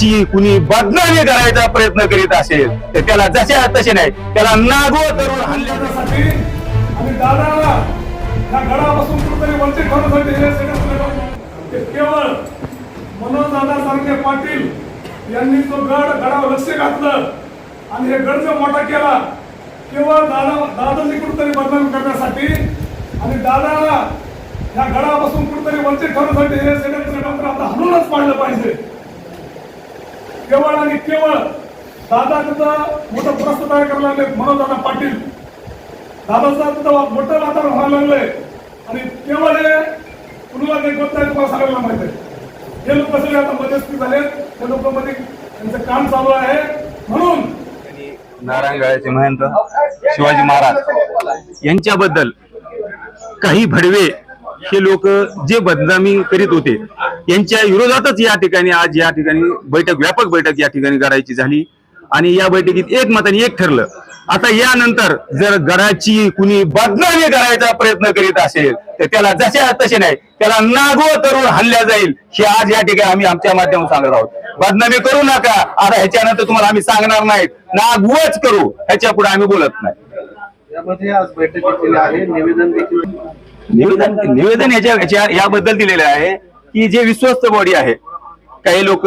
गडाची कुणी बदनामी करायचा प्रयत्न करीत असेल तर त्याला जसे तसे नाही. त्याला नागो धरून हल्ल्या आणि दादाला या गडापासून कुठेतरी वंचित ठेवण्यासाठी हे सगळं केवळ मनोज दादा सारखे पाटील यांनी तो गड गडावर लक्ष घातलं आणि हे गड जो मोठा केला केवळ दादा दादांनी कुठेतरी बदनामी करण्यासाठी आणि दादाला या गडापासून कुठेतरी वंचित ठेवण्यासाठी हे सगळं केवळ आणि केवळ दादा तिथं मोठं प्रस्त तयार करायला लागले मनोज दादा पाटील. दादाचं तिथं मोठं वातावरण व्हायला लागलंय आणि केवळ हे कुणाला काही गोष्ट आहे तुम्हाला सांगायला माहीत आहे. हे लोक सगळे आता मध्यस्थी झाले त्या लोकांमध्ये त्यांचं काम चालू आहे. म्हणून नारायण गाळ्याचे महंत शिवाजी महाराज यांच्याबद्दल काही भडवे हे लोक जे बदनामी करीत होते यांच्या विरोधातच या ठिकाणी आज या ठिकाणी बैठक व्यापक बैठक या ठिकाणी करायची झाली. आणि या बैठकीत एक मताने एक ठरलं. आता यानंतर जर गडाची कुणी बदनामी करायचा प्रयत्न करीत असेल तर त्याला जसे तसे नाही त्याला नागो करून हल्ल्या जाईल हे आज या ठिकाणी आम्ही आमच्या माध्यमातून सांगत आहोत. बदनामी करू नका. आता ह्याच्यानंतर तुम्हाला आम्ही सांगणार नाहीत. नागवच करू. ह्याच्या पुढे आम्ही बोलत नाही. यामध्ये आज बैठक घेतलेली आहे. निवेदन निवेदन निवेदन याच्या याच्या- याबद्दल दिलेलं आहे. की जे विश्वस्त बॉडी आहे काही लोक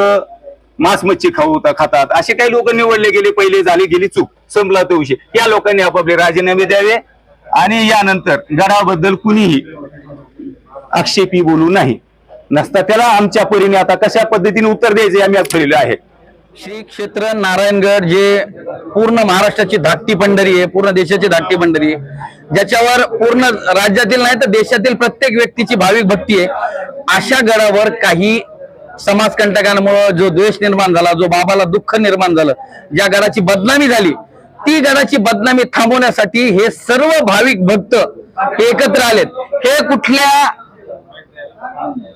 मांस मच्छी खाऊ खातात. असे काही लोक निवडले गेले पहिले झाली गेली चूक. संपला तो विषय. या लोकांनी आपापले राजीनामे द्यावे आणि यानंतर गडाबद्दल कुणीही आक्षेपी बोलू नाही. नसता त्याला आमच्या परीने आता कशा पद्धतीने उत्तर द्यायचे आम्ही आज ठरलेलं आहे. श्री क्षेत्र नारायणगड जे पूर्ण महाराष्ट्राची धाकटी पंढरी आहे पूर्ण देशाची धाकटी पंढरी आहे ज्याच्यावर पूर्ण राज्यातील नाही तर देशातील प्रत्येक व्यक्तीची भाविक भक्ती आहे अशा गडावर काही समाजकंटकांमुळं जो द्वेष निर्माण झाला जो बाबाला दुःख निर्माण झालं ज्या गडाची बदनामी झाली ती गडाची बदनामी थांबवण्यासाठी हे सर्व भाविक भक्त एकत्र आलेत. हे कुठल्या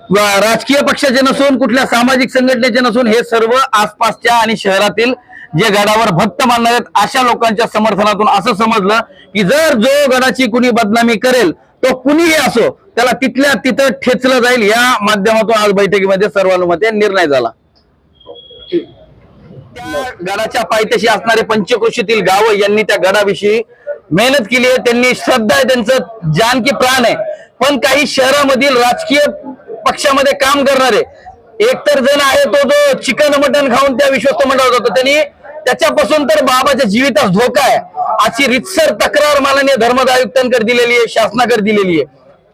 राजकीय पक्षाचे नसून कुठल्या सामाजिक संघटनेचे नसून हे सर्व आसपासच्या आणि शहरातील जे गडावर भक्त मानणार आहेत अशा लोकांच्या समर्थनातून असं समजलं की जर जो गडाची कुणी बदनामी करेल तो कुणीही असो त्याला तिथल्या तिथं ठेचलं जाईल. या माध्यमातून आज बैठकीमध्ये सर्वानुमते निर्णय झाला. त्या गडाच्या पायथ्याशी असणारे पंचकृषीतील गावं यांनी त्या गडाविषयी मेहनत केली आहे. त्यांनी श्रद्धा आहे त्यांचं जान की प्राण आहे. पण काही शहरामधील राजकीय पक्षामध्ये काम करणारे. एकतर जण आहे तो जो चिकन मटन खाऊन त्या विश्वस्त मंडळात होता. त्यांनी त्याच्यापासून तर बाबाच्या जीवितास धोका आहे. अशी रितसर तक्रार माननीय धर्मद आयुक्तांकडे दिलेली आहे शासनाकडे दिलेली आहे.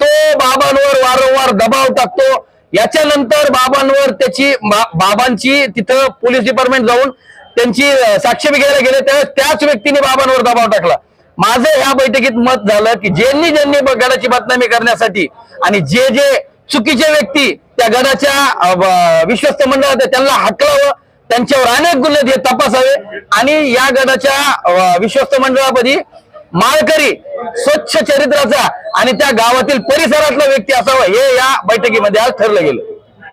तो बाबांवर वारंवार दबाव टाकतो. याच्यानंतर बाबांवर त्याची बा- बाबांची तिथं पोलीस डिपार्टमेंट जाऊन त्यांची साक्ष घ्यायला गेले. त्यावेळेस त्याच व्यक्तीने बाबांवर दबाव टाकला. माझं ह्या बैठकीत मत झालं की ज्यांनी ज्यांनी गडाची बदनामी करण्यासाठी आणि जे जे चुकीचे व्यक्ती त्या गडाच्या विश्वस्त मंडळात त्यांना हटलावं त्यांच्यावर अनेक गुन्हे हे तपासावे आणि या गडाच्या विश्वस्त मंडळापदी माळकरी स्वच्छ चरित्राचा आणि त्या गावातील परिसरातला व्यक्ती असावा हे या बैठकीमध्ये आज ठरलं गेलं.